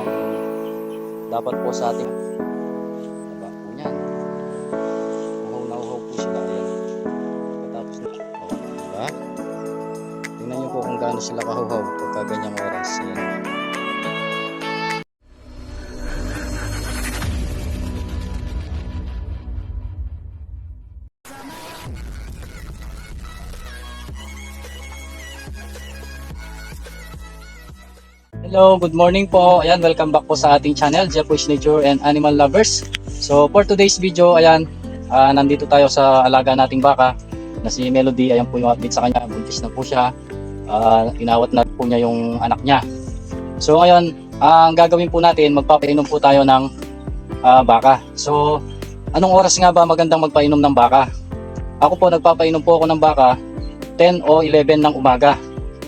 Talagang dapat po sa ating Diba po niyan. Uhaw na uhaw po sila. Ayan. Pagkatapos na. Diba? Tingnan niyo po kung gaano sila kahuhaw pagka ganyang oras. Ayan. Hello, good morning po. Ayan, welcome back po sa ating channel, Jeffrey's Nature and Animal Lovers. So, for today's video, ayan, ah, nandito tayo sa alaga nating baka na si Melody. Ayan po yung update sa kanya. Buntis na po siya. Ah, inawat na po niya yung anak niya. So, ngayon, ah, ang gagawin po natin, magpapainom po tayo ng ah, baka. So, anong oras nga ba magandang magpainom ng baka? Ako po, nagpapainom po ako ng baka 10 o 11 ng umaga.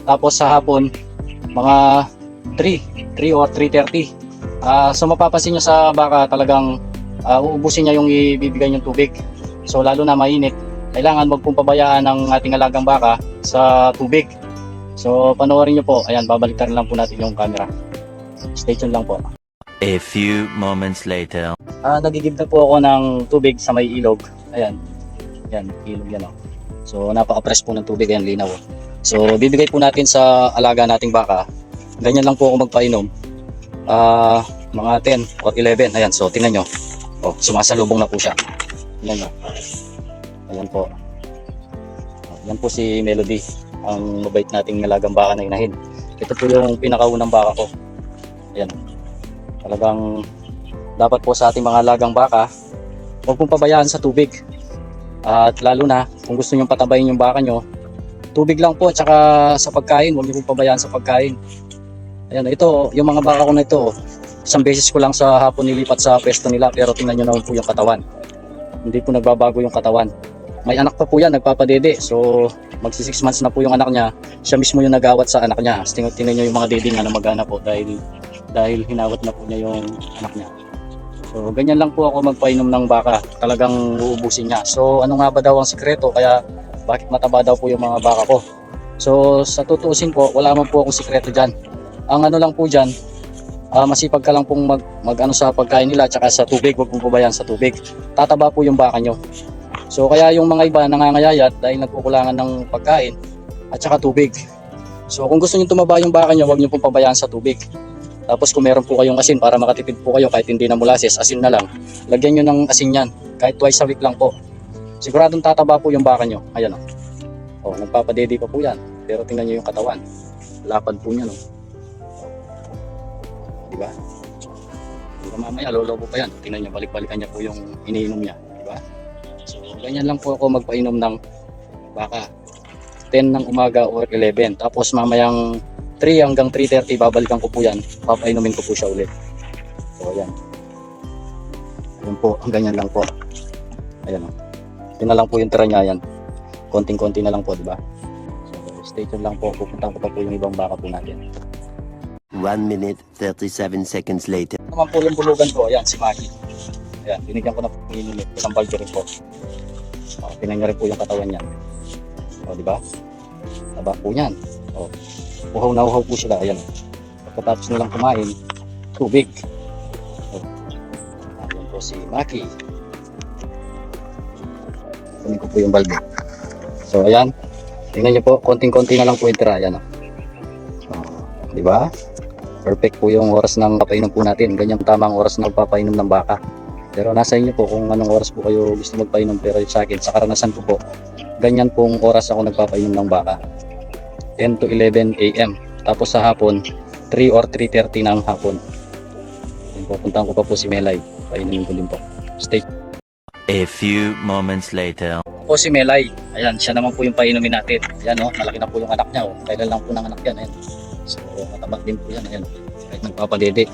Tapos sa hapon, mga 3, 3 or 3.30. Ah, so mapapansin nyo sa baka talagang ah, uubusin niya yung ibibigay niyong tubig. So lalo na mainit, kailangan wag pong pabayaan ng ating alagang baka sa tubig. So panoorin nyo po, ayan, babalikan lang po natin yung camera. Stay tuned lang po. A few moments later. Ah, nagigib na po ako ng tubig sa may ilog. Ayan. Yan, ilog yan oh. So napaka-fresh po ng tubig, ayan linaw. So bibigay po natin sa alaga nating baka. Ganyan lang po ako magpainom. Ah, mga 10 or 11. Ayan, so tingnan nyo. Oh, sumasalubong na po siya. Tingnan nyo. Ayan po. Oh, Yan po si Melody, ang mabait nating alagang baka na inahin. Ito po yung pinakaunang baka ko. Ayan. Talagang dapat po sa ating mga alagang baka, huwag pong pabayaan sa tubig. At lalo na, kung gusto nyo patabayin yung baka nyo, tubig lang po at saka sa pagkain, huwag nyo pong pabayaan sa pagkain. Ayan, ito, yung mga baka ko na ito, isang beses ko lang sa hapon nilipat sa pwesto nila pero tingnan nyo naman po yung katawan. Hindi po nagbabago yung katawan. May anak pa po yan, nagpapadede. So, magsi 6 months na po yung anak niya. Siya mismo yung nagawat sa anak niya. Tingnan, tingnan nyo yung mga dede nga na magana po dahil dahil hinawat na po niya yung anak niya. So, ganyan lang po ako magpainom ng baka. Talagang uubusin niya. So, ano nga ba daw ang sikreto? Kaya, bakit mataba daw po yung mga baka ko? So, sa tutuusin po, wala man po akong sikreto dyan. Ang ano lang po dyan, ah, masipag ka lang pong mag, mag ano sa pagkain nila tsaka sa tubig, huwag mong pabayaan sa tubig. Tataba po yung baka nyo. So, kaya yung mga iba nangangayayat dahil nagkukulangan ng pagkain at saka tubig. So, kung gusto nyo tumaba yung baka nyo, huwag nyo pong pabayaan sa tubig. Tapos kung meron po kayong asin para makatipid po kayo kahit hindi na molasses, asin na lang. Lagyan nyo ng asin yan. Kahit twice a week lang po. Siguradong tataba po yung baka nyo. Ayan o. Oh. nagpapadede pa po yan. Pero tingnan nyo yung katawan. Lapad po niya no. Di ba? Diba mamaya lolobo pa yan. Tingnan nyo balik-balikan niya po yung iniinom niya. Di ba? So ganyan lang po ako magpainom ng baka. 10 ng umaga or 11. Tapos mamayang 3 hanggang 3.30 babalikan ko po yan. Papainumin ko po siya ulit. So ayan. Ayan po, ganyan lang po. Ayan o. Yun na lang po yung tira niya yan. Konting-konti na lang po, di ba? So stay tuned lang po. Pupunta ko pa po yung ibang baka po natin. One minute, 37 seconds later. naman po yung bulugan ko, ayan, si Maki. Ayan, binigyan ko na po yung. Isang balde rin po. O, tingnan rin po yung katawan niyan. O, di ba? Taba po yan. O, uhaw na uhaw po sila. Ayan. Pagkatapos nilang kumain, tubig. O, ayan po si Maki. Kunin ko po yung balde. So, ayan. Tingnan nyo po, konting-konti na lang po yung tira. Ayan. O. O, di ba? Perfect po yung oras ng papainom po natin. Ganyan tamang oras ng papainom ng baka. Pero nasa inyo po kung anong oras po kayo gusto magpainom. Pero sa akin, sa karanasan ko po, ganyan pong oras ako nagpapainom ng baka. 10 to 11 a.m. Tapos sa hapon, 3 or 3.30 ng hapon. Yan po, puntahan ko pa po si Melay. Painumin ko din po. Stay A few moments later. po si Melay. Ayan, siya naman po yung painumin natin. Ayan o, malaki na po yung anak niya. Oh. Kailan lang po ng anak yan. Ayan. So, matabak din po yan. Ayan. Kahit nagpapadede.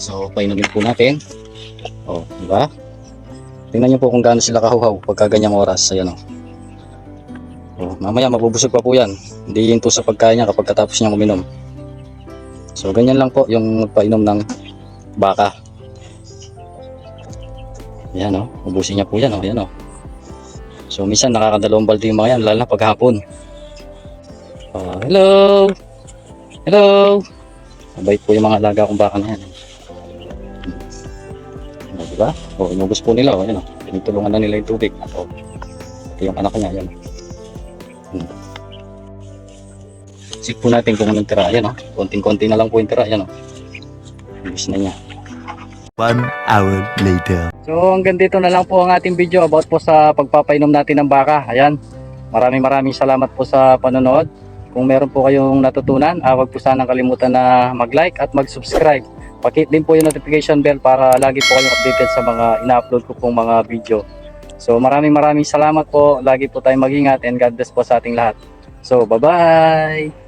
So, painumin po natin. O, di ba? Tingnan niyo po kung gaano sila kahuhaw pagka ganyang oras. Ayan o. O, mamaya mabubusog pa po yan. Hindi yun to sa pagkain niya kapag katapos niyang uminom. So, ganyan lang po yung painom ng baka. Ayan o. Ubusin niya po yan o. Ayan o. So minsan nakakadalawang balde yung mga yan, lalo na paghapon. Ah, hello! Hello! Mabait po yung mga alaga kong baka na yan. Ano, di ba? O, inubos po nila. O, yan o. Tinutulungan na nila yung tubig. O, ito yung anak niya. Yan. Hmm. Check po natin kung anong tira. Yan o. Konting-konti na lang po yung tira. Yan o. Ibis na niya. One hour later. So hanggang dito na lang po ang ating video about po sa pagpapainom natin ng baka. Ayan. Maraming maraming salamat po sa panonood. Kung meron po kayong natutunan, ah, wag po sanang kalimutan na mag-like at mag-subscribe. Pakit din po yung notification bell para lagi po kayong updated sa mga ina-upload ko pong mga video. So maraming maraming salamat po. Lagi po tayong mag-ingat and God bless po sa ating lahat. So bye-bye!